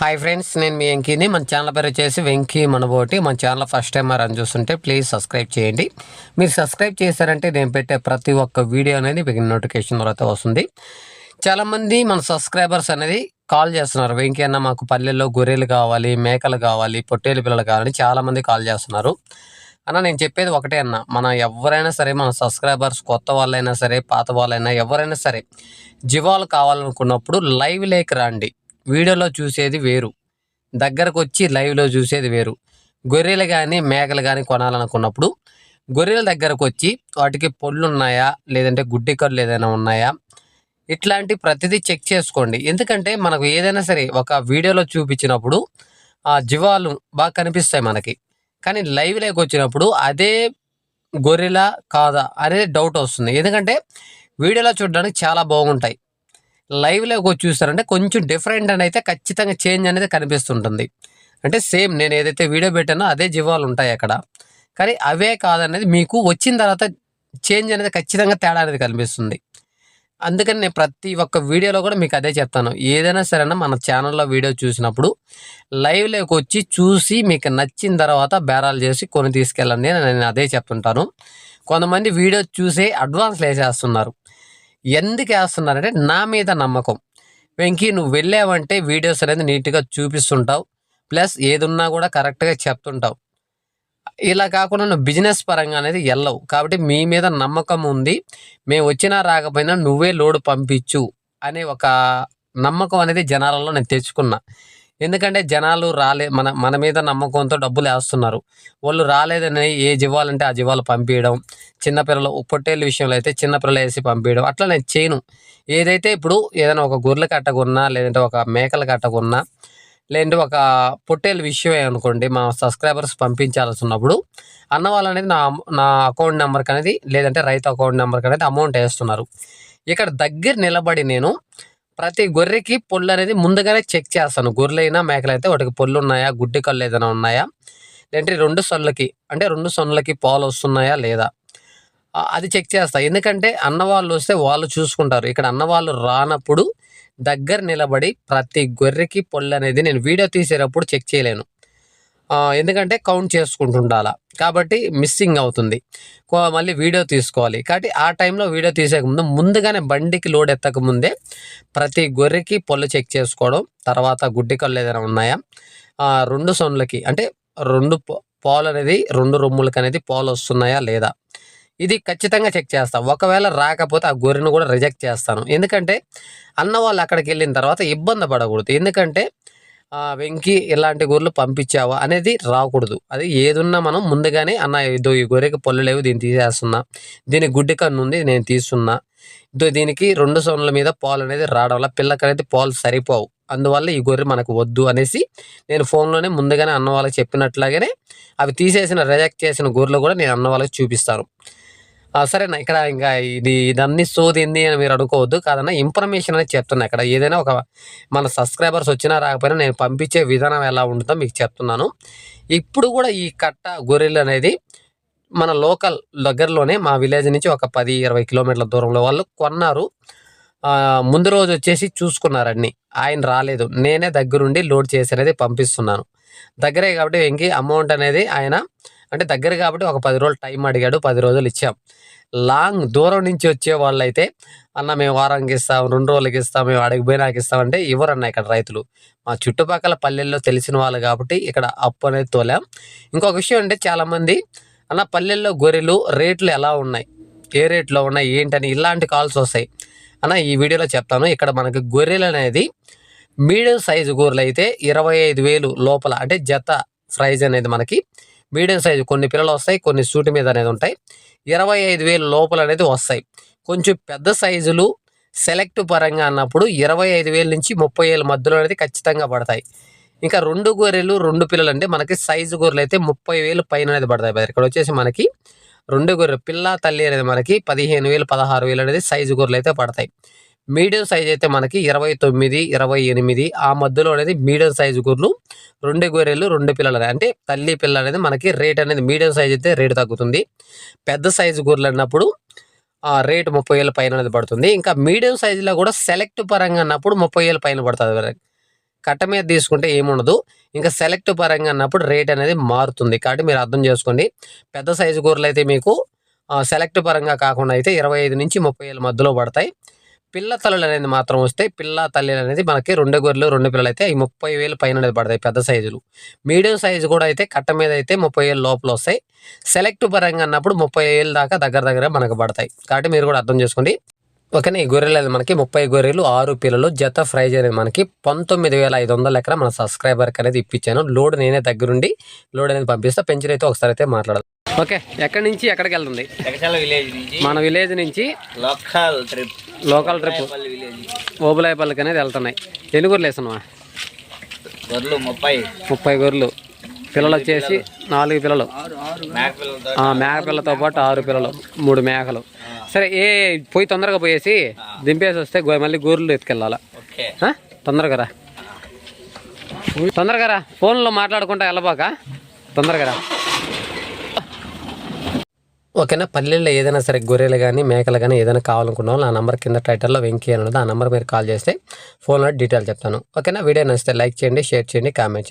Hi friends నేను మీ వెంకీని. మన channel పేరు వచ్చేసి వెంకీ మనబోటి. మన ఛానల్ ఫస్ట్ టైం అని చూస్తుంటే ప్లీజ్ సబ్స్క్రైబ్ చేయండి. మీరు సబ్స్క్రైబ్ చేశారంటే నేను పెట్టే ప్రతి ఒక్క వీడియో అనేది మీకు నోటిఫికేషన్ తర్వాత వస్తుంది. చాలామంది మన సబ్స్క్రైబర్స్ అనేది కాల్ చేస్తున్నారు. వెంకీ అన్న మాకు పల్లెల్లో గొర్రెలు కావాలి మేకలు కావాలి పొట్టేలు పిల్లలు కావాలని చాలామంది కాల్ చేస్తున్నారు. అన్న నేను చెప్పేది ఒకటే అన్న. మన ఎవరైనా సరే మన సబ్స్క్రైబర్స్ కొత్త వాళ్ళైనా సరే పాత వాళ్ళైనా ఎవరైనా సరే జీవాలు కావాలనుకున్నప్పుడు లైవ్ లేక రండి. వీడియోలో చూసేది వేరు. దగ్గరకు వచ్చి లైవ్లో చూసేది వేరు. గొర్రెలు కానీ మేకలు కానీ కొనాలనుకున్నప్పుడు గొర్రెల దగ్గరకు వచ్చి వాటికి పొళ్ళు ఉన్నాయా లేదంటే గుడ్డి కళ్ళు ఏదైనా ఉన్నాయా? ఇట్లాంటి ప్రతిదీ చెక్ చేసుకోండి. ఎందుకంటే మనకు ఏదైనా సరే ఒక వీడియోలో చూపించినప్పుడు ఆ జీవాలు బాగా కనిపిస్తాయి మనకి. కానీ లైవ్ లైక్ వచ్చినప్పుడు అదే గొర్రెలా కాదా అనేది డౌట్ వస్తుంది. ఎందుకంటే వీడియోలో చూడడానికి చాలా బాగుంటాయి. లైవ్లోకి వచ్చి చూస్తారంటే కొంచెం డిఫరెంట్ అని అయితే ఖచ్చితంగా చేంజ్ అనేది కనిపిస్తుంటుంది. అంటే సేమ్ నేను ఏదైతే వీడియో పెట్టానో అదే జీవాలు ఉంటాయి అక్కడ. కానీ అవే కాదనేది మీకు వచ్చిన తర్వాత చేంజ్ అనేది ఖచ్చితంగా తేడా అనేది కనిపిస్తుంది. అందుకని నేను ప్రతి ఒక్క వీడియోలో కూడా మీకు అదే చెప్తాను. ఏదైనా సరే మన ఛానల్లో వీడియో చూసినప్పుడు లైవ్లోకి వచ్చి చూసి మీకు నచ్చిన తర్వాత బేరాలు చేసి కొని తీసుకెళ్ళండి నేను అదే చెప్తుంటాను. కొంతమంది వీడియో చూసే అడ్వాన్స్ వేసేస్తున్నారు ఎందుకు వేస్తున్నారంటే నా మీద నమ్మకం. వెంకీ నువ్వు వెళ్ళావంటే వీడియోస్ అనేది నీట్గా చూపిస్తుంటావు. ప్లస్ ఏదున్నా కూడా కరెక్ట్గా చెప్తుంటావు. ఇలా కాకుండా నువ్వు బిజినెస్ పరంగా అనేది వెళ్ళవు. కాబట్టి మీ మీద నమ్మకం ఉంది. మేము వచ్చినా రాకపోయినా నువ్వే లోడ్ పంపించు అనే ఒక నమ్మకం అనేది జనాలలో నేను తెచ్చుకున్నా. ఎందుకంటే జనాలు రాలే మన మన మీద నమ్మకంతో డబ్బులు వేస్తున్నారు. వాళ్ళు రాలేదని ఏ జీవాలంటే ఆ జీవాలు పంపించడం చిన్నపిల్లలు పొట్టేళ్ళ విషయంలో అయితే చిన్నపిల్లలు వేసి పంపించడం అట్లా నేను చేయను. ఏదైతే ఇప్పుడు ఏదైనా ఒక గొర్రెల కట్టకున్నా లేదంటే ఒక మేకల కట్టకున్నా లేదంటే ఒక పొట్టేళ్ళ విషయమే అనుకోండి మా సబ్స్క్రైబర్స్ పంపించాల్సి ఉన్నప్పుడు అన్నవాళ్ళు అనేది నా నా అకౌంట్ నెంబర్కి అనేది లేదంటే రైతు అకౌంట్ నెంబర్కి అనేది అమౌంట్ వేస్తున్నారు. ఇక్కడ దగ్గర నిలబడి నేను ప్రతి గొర్రెకి పొల్లు అనేది ముందుగానే చెక్ చేస్తాను. గొర్రెలైనా మేకలైతే వాటికి పొల్లు ఉన్నాయా గుడ్డి కళ్ళు ఏదైనా ఉన్నాయా లేదంటే రెండు సొన్లకి అంటే రెండు సొన్లకి పాలు వస్తున్నాయా లేదా అది చెక్ చేస్తా. ఎందుకంటే అన్నవాళ్ళు వస్తే వాళ్ళు చూసుకుంటారు. ఇక్కడ అన్నవాళ్ళు రానప్పుడు దగ్గర నిలబడి ప్రతి గొర్రెకి పొల్లు అనేది నేను వీడియో తీసేటప్పుడు చెక్ చేయలేను. ఎందుకంటే కౌంట్ చేసుకుంటుండాల. కాబట్టి మిస్సింగ్ అవుతుంది. మళ్ళీ వీడియో తీసుకోవాలి. కాబట్టి ఆ టైంలో వీడియో తీసేక ముందు ముందుగానే బండికి లోడ్ ఎత్తక ముందే ప్రతి గొర్రెకి పొల్లు చెక్ చేసుకోవడం తర్వాత గుడ్డి కళ్ళు ఏదైనా ఉన్నాయా? రెండు సొన్లకి అంటే రెండు పాలు అనేది రెండు రొమ్ములకి అనేది పాలు వస్తున్నాయా లేదా? ఇది ఖచ్చితంగా చెక్ చేస్తాను ఒకవేళ రాకపోతే ఆ గొర్రెను కూడా రిజెక్ట్ చేస్తాను. ఎందుకంటే అన్న వాళ్ళు అక్కడికి వెళ్ళిన తర్వాత ఇబ్బంది పడకూడదు. ఎందుకంటే వెంకి ఇలాంటి గొర్రెలు పంపించావా అనేది రాకూడదు. అది ఏదున్నా మనం ముందుగానే అన్న ఇదో ఈ గొర్రెకి పళ్ళు లేవు దీన్ని తీసేస్తున్నా. దీని గుడ్డి కన్ను ఉంది నేను తీస్తున్నా. ఇదో దీనికి రెండు సోన్ల మీద పాలు అనేది రావడం వల్ల పిల్లకి అనేది పాలు సరిపోవు. అందువల్ల ఈ గొర్రె మనకు వద్దు అనేసి నేను ఫోన్లోనే ముందుగానే అన్న వాళ్ళకి చెప్పినట్లాగానే అవి తీసేసిన రిజెక్ట్ చేసిన గొర్రెలు కూడా నేను అన్న వాళ్ళకి చూపిస్తాను. సరేనా ఇక్కడ ఇంకా ఇది ఇదన్నీ సోదింది అని మీరు అనుకోవద్దు. కాదన్నా ఇన్ఫర్మేషన్ అనేది చెప్తున్నా. ఇక్కడ ఏదైనా ఒక మన సబ్స్క్రైబర్స్ వచ్చినా రాకపోయినా నేను పంపించే విధానం ఎలా ఉంటుందో మీకు చెప్తున్నాను. ఇప్పుడు కూడా ఈ కట్ట గొర్రెలు అనేది మన లోకల్ దగ్గరలోనే మా విలేజ్ నుంచి ఒక పది ఇరవై కిలోమీటర్ల దూరంలో వాళ్ళు కొన్నారు. ముందు రోజు వచ్చేసి చూసుకున్నారన్ని ఆయన రాలేదు. నేనే దగ్గరుండి లోడ్ చేసి అనేది పంపిస్తున్నాను. దగ్గరే కాబట్టి ఇంకే అమౌంట్ అనేది ఆయన అంటే దగ్గర కాబట్టి ఒక పది రోజులు టైం అడిగాడు పది రోజులు ఇచ్చాం. లాంగ్ దూరం నుంచి వచ్చే వాళ్ళైతే అన్న మేము వారానికి ఇస్తాం రెండు రోజులకి ఇస్తాం మేము అడిగిపోయినాకి ఇస్తాం ఇస్తామంటే ఇవ్వరన్న ఇక్కడ రైతులు. మా చుట్టుపక్కల పల్లెల్లో తెలిసిన వాళ్ళు కాబట్టి ఇక్కడ అప్పు అనేది తోలాం. ఇంకొక విషయం అంటే చాలామంది అన్న పల్లెల్లో గొర్రెలు రేట్లు ఎలా ఉన్నాయి? ఏ రేట్లో ఉన్నాయి? ఏంటని ఇలాంటి కాల్స్ వస్తాయి. అన్న ఈ వీడియోలో చెప్తాను. ఇక్కడ మనకి గొర్రెలు అనేది మీడియం సైజు గొర్రెలు అయితే ఇరవై ఐదు వేలు లోపల అంటే జత ప్రైజ్ అనేది మనకి మీడియం సైజు కొన్ని పిల్లలు వస్తాయి కొన్ని సూటి మీద అనేది ఉంటాయి. ఇరవై ఐదు వేలు లోపల అనేది వస్తాయి. కొంచెం పెద్ద సైజులు సెలెక్ట్ పరంగా అన్నప్పుడు ఇరవై ఐదు వేల నుంచి ముప్పై వేల మధ్యలో అనేది ఖచ్చితంగా పడతాయి. ఇంకా రెండు గొర్రెలు రెండు పిల్లలు అంటే మనకి సైజు గొర్రెలు అయితే ముప్పై వేలు పైన అనేది పడతాయి. బ్రదర్. ఇక్కడ వచ్చేసి మనకి రెండు గొర్రె పిల్ల తల్లి అనేది మనకి పదిహేను వేలు పదహారు వేలు అనేది సైజు గొర్రెలు అయితే పడతాయి. మీడియం సైజ్ అయితే మనకి ఇరవై తొమ్మిది ఇరవై ఎనిమిది ఆ మధ్యలో అనేది మీడియం సైజు గొర్రెలు రెండు గొర్రెలు రెండు పిల్లలు అంటే తల్లి పిల్ల అనేది మనకి రేట్ అనేది మీడియం సైజ్ అయితే రేటు తగ్గుతుంది. పెద్ద సైజు గొర్రెలు అన్నప్పుడు ఆ రేటు ముప్పై వేల పైన అనేది పడుతుంది. ఇంకా మీడియం సైజులో కూడా సెలెక్ట్ పరంగా అన్నప్పుడు ముప్పై వేల పైన పడుతుంది. కట్ట మీద తీసుకుంటే ఏముండదు. ఇంకా సెలెక్ట్ పరంగా అన్నప్పుడు రేట్ అనేది మారుతుంది. కాబట్టి మీరు అర్థం చేసుకోండి. పెద్ద సైజు కూరలు అయితే మీకు సెలెక్ట్ పరంగా కాకుండా అయితే ఇరవై ఐదు నుంచి ముప్పై వేల మధ్యలో పడతాయి. పిల్ల తల్లులు అనేది మాత్రం వస్తే పిల్ల తల్లిలు అనేది మనకి రెండు గొర్రెలు రెండు పిల్లలు అయితే ఈ ముప్పై వేలు పైన అనేది పడతాయి పెద్ద సైజులు. మీడియం సైజు కూడా అయితే కట్ట మీద అయితే ముప్పై వేలు లోపల వస్తాయి. సెలెక్ట్ పరంగా అన్నప్పుడు ముప్పై వేలు దాకా దగ్గర దగ్గర మనకు పడతాయి. కాబట్టి మీరు కూడా అర్థం చేసుకోండి. ఓకేనా ఈ గొర్రెలు అనేది మనకి ముప్పై గొర్రెలు ఆరు పిల్లలు జత ఫ్రైజ్ అనేది మనకి పంతొమ్మిది వేల ఐదు వందల ఎకర మన సబ్స్క్రైబర్కి అనేది ఇప్పించాను. లోడ్ నేనే దగ్గరుండి లోడ్ అనేది పంపిస్తా. పెంచరైతే అయితే ఒకసారి అయితే మాట్లాడదు. ఓకే ఎక్కడి నుంచి ఎక్కడికి వెళ్తుంది? ఎగచాల విలేజ్ నుంచి. మన విలేజ్ నుంచి లోకల్ ట్రిప్. Local trip. ఓబులాయపల్లికి అనేది వెళ్తున్నాయి. ఎన్ని గొర్రెలు వేస్తున్నావా గొర్రెలు ముప్పై. ముప్పై గొర్రెలు. పిల్లలు వచ్చేసి నాలుగు పిల్లలు. మేక పిల్లలతో ఆ, మేక పిల్లతో పాటు ఆరు పిల్లలు మూడు మేకలు. సరే ఏ పోయి తొందరగా పోయేసి దింపేసి వస్తే మళ్ళీ గొర్రెలు ఎత్తుకెళ్ళాలా? తొందరగా రా. తొందరగా రా. ఫోన్లో మాట్లాడుకుంటా వెళ్ళబాక. తొందరగా రా. ఓకేనా? పల్లెల్లో ఏదైనా సరే గొర్రెలు కానీ మేకలు కానీ ఏదైనా కావాలనుకున్న వాళ్ళు నా నంబర్ కింద టైటిల్లో వెంకీ అని ఆ నంబర్ మీరు కాల్ చేస్తే ఫోన్లో డీటెయిల్ చెప్తాను. ఓకేనా? వీడియో నచ్చితే లైక్ చేయండి షేర్ చేయండి కామెంట్ చేయండి.